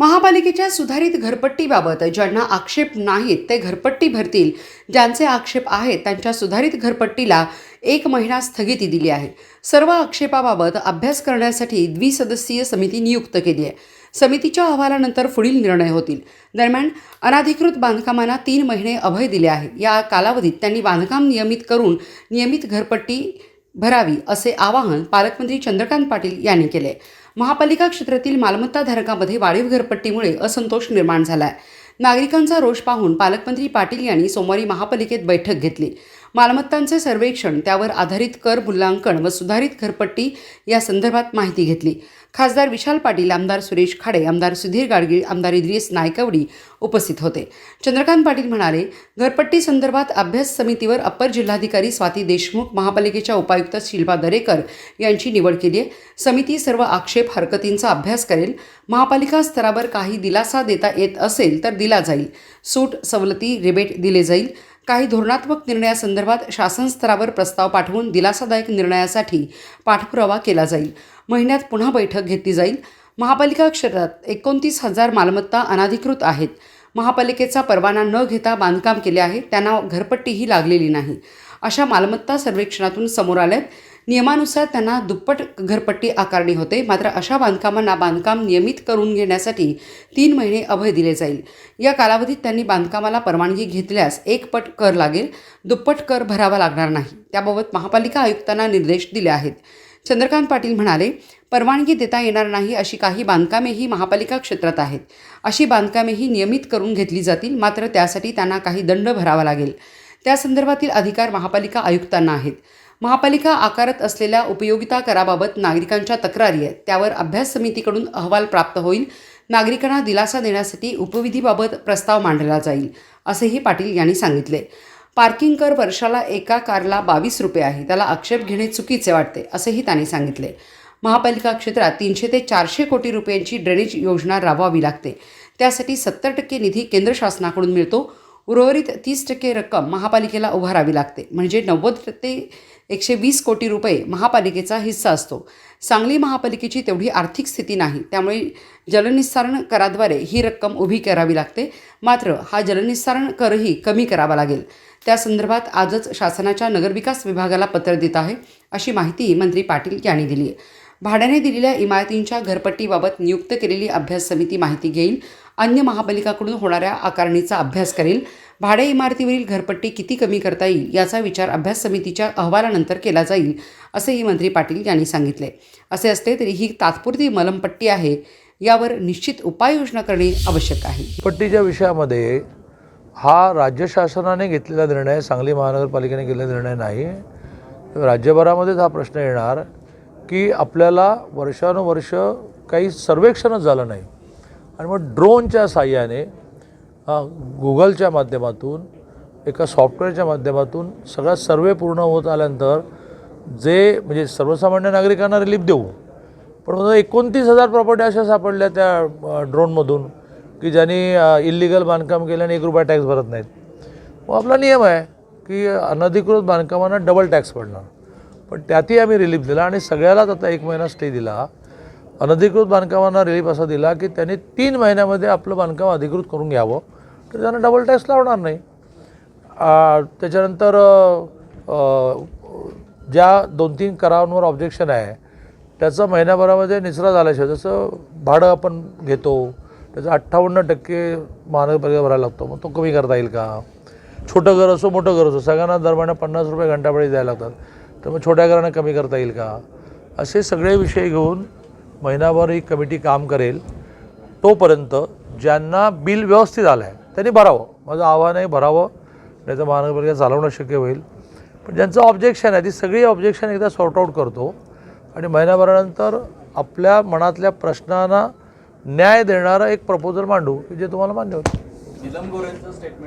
महापालिकेच्या सुधारित घरपट्टीबाबत ज्यांना आक्षेप नाहीत ते घरपट्टी भरतील. ज्यांचे आक्षेप आहेत त्यांच्या सुधारित घरपट्टीला एक महिना स्थगिती दिली आहे. सर्व आक्षेपाबाबत अभ्यास करण्यासाठी द्विसदस्यीय समिती नियुक्त केली आहे. समितीच्या अहवालानंतर पुढील निर्णय होतील. दरम्यान अनाधिकृत बांधकामांना तीन महिने अभय दिले आहे. या कालावधीत त्यांनी बांधकाम नियमित करून नियमित घरपट्टी भरावी असे आवाहन पालकमंत्री चंद्रकांत पाटील यांनी केले महापालिका क्षेत्रातील मालमत्ताधारकांमध्ये वाढीव घरपट्टीमुळे असंतोष निर्माण झाला आहे नागरिकांचा रोष पाहून पालकमंत्री पाटील यांनी सोमवारी महापालिकेत बैठक घेतली. मालमत्तांचे सर्वेक्षण त्यावर आधारित कर मूल्यांकन व सुधारित घरपट्टी या संदर्भात माहिती घेतली. खासदार विशाल पाटील आमदार सुरेश खाडे आमदार सुधीर गाडगीळ आमदार इद्रिस नायकवडी उपस्थित होते. चंद्रकांत पाटील म्हणाले घरपट्टी संदर्भात अभ्यास समितीवर अप्पर जिल्हाधिकारी स्वाती देशमुख महापालिकेच्या उपायुक्त शिल्पा दरेकर यांची निवड केली आहे. समिती सर्व आक्षेप हरकतींचा अभ्यास करेल. महापालिका स्तरावर काही दिलासा देता येत असेल तर दिला जाईल. सूट सवलती रिबेट दिले जाईल. काही धोरणात्मक निर्णयासंदर्भात शासन स्तरावर प्रस्ताव पाठवून दिलासादायक निर्णयासाठी पाठपुरावा केला जाईल. महिन्यात पुन्हा बैठक घेतली जाईल. महापालिका क्षेत्रात एकोणतीस हजार मालमत्ता अनाधिकृत आहेत. महापालिकेचा परवाना न घेता बांधकाम केले आहे. त्यांना घरपट्टीही लागलेली नाही. अशा मालमत्ता सर्वेक्षणातून समोर आल्यात नियमानुसार त्यांना दुप्पट घरपट्टी आकारणी होते. मात्र अशा बांधकामांना बांधकाम नियमित करून घेण्यासाठी तीन महिने अभय दिले जाईल. या कालावधीत त्यांनी बांधकामाला परवानगी घेतल्यास एक पट कर लागेल. दुप्पट कर भरावा लागणार नाही. त्याबाबत महापालिका आयुक्तांना निर्देश दिले आहेत. चंद्रकांत पाटील म्हणाले परवानगी देता येणार नाही अशी काही बांधकामेही महापालिका क्षेत्रात आहेत. अशी बांधकामेही नियमित करून घेतली जातील. मात्र त्यासाठी त्यांना काही दंड भरावा लागेल. त्या संदर्भातील अधिकार महापालिका आयुक्तांना आहेत. महापालिका आकारत असलेल्या उपयोगिता कराबाबत नागरिकांच्या तक्रारी आहेत. त्यावर अभ्यास समितीकडून अहवाल प्राप्त होईल. नागरिकांना दिलासा देण्यासाठी उपविधीबाबत प्रस्ताव मांडला जाईल असेही पाटील यांनी सांगितले. पार्किंग कर वर्षाला एका कारला बावीस रुपये आहे. त्याला आक्षेप घेणे चुकीचे वाटते असेही त्यांनी सांगितले. महापालिका क्षेत्रात तीनशे ते चारशे कोटी रुपयांची ड्रेनेज योजना राबवावी लागते. त्यासाठी सत्तर टक्के निधी केंद्र शासनाकडून मिळतो. उर्वरित तीस टक्के रक्कम महापालिकेला उभारावी लागते. म्हणजे नव्वद ते एकशे वीस कोटी रुपये महापालिकेचा हिस्सा असतो. सांगली महापालिकेची तेवढी आर्थिक स्थिती नाही. त्यामुळे जलनिस्सारण कराद्वारे ही रक्कम उभी करावी लागते. मात्र हा जलनिस्सारण करही कमी करावा लागेल. त्या संदर्भात आजच शासनाच्या नगरविकास विभागाला पत्र देत आहे अशी माहिती मंत्री पाटील यांनी दिली आहे. भाड्याने दिलेल्या इमारतींच्या घरपट्टीबाबत नियुक्त केलेली अभ्यास समिती माहिती घेईल. अन्य महापालिकाकडून होणाऱ्या आकारणीचा अभ्यास करेल. भाडे इमारतीवरील घरपट्टी किती कमी करता येईल याचा विचार अभ्यास समितीच्या अहवालानंतर केला जाईल असेही मंत्री पाटील यांनी सांगितले. असे असले तरी ही तात्पुरती मलमपट्टी आहे यावर निश्चित उपाययोजना करणे आवश्यक आहे. पट्टीच्या विषयामध्ये हा राज्य शासनाने घेतलेला निर्णय सांगली महानगरपालिकेने केलेला निर्णय नाही. राज्यभरामध्येच हा प्रश्न येणार की आपल्याला वर्षानुवर्ष काही सर्वेक्षणच झालं नाही. आणि मग ड्रोनच्या साह्याने गुगलच्या माध्यमातून एका सॉफ्टवेअरच्या माध्यमातून सगळा सर्वे पूर्ण होत आल्यानंतर जे म्हणजे सर्वसामान्य नागरिकांना रिलीफ देऊ. पण एकोणतीस हजार प्रॉपर्टी अशा सापडल्या त्या ड्रोनमधून की ज्यांनी इलिगल बांधकाम केलं आणि एक रुपया टॅक्स भरत नाहीत. मग आपला नियम आहे की अनधिकृत बांधकामांना डबल टॅक्स पडणार. पण त्यातही आम्ही रिलीफ दिला आणि सगळ्यालाच आता एक महिना स्टे दिला. अनधिकृत बांधकामांना रिलीफ असा दिला की त्यांनी तीन महिन्यामध्ये आपलं बांधकाम अधिकृत करून घ्यावं. तर त्यांना डबल टॅक्स लावणार नाही. त्याच्यानंतर ज्या दोन तीन करारांवर ऑब्जेक्शन आहे त्याचं महिन्याभरामध्ये निचरा झाल्याशिवाय जसं भाडं आपण घेतो त्याचं अठ्ठावन्न टक्के महानगरपालिका भरायला लागतो मग तो कमी करता येईल का? छोटं घर असो मोठं घर असो सगळ्यांना दरम्यान पन्नास रुपये घंटापळी द्यायला लागतात. तर मग छोट्या घरांना कमी करता येईल का? असे सगळे विषय घेऊन महिनाभर ही कमिटी काम करेल तोपर्यंत ज्यांना बिल व्यवस्थित आलं आहे त्यांनी भरावं. माझं आव्हान आहे भरावं नाही तर महानगरपालिका चालवणं शक्य होईल. पण ज्यांचं ऑब्जेक्शन आहे ती सगळी ऑब्जेक्शन एकदा सॉर्ट आऊट करतो आणि महिन्याभरानंतर आपल्या मनातल्या प्रश्नांना न्याय देणारं एक प्रपोजल मांडू की जे तुम्हाला मान्य होतं.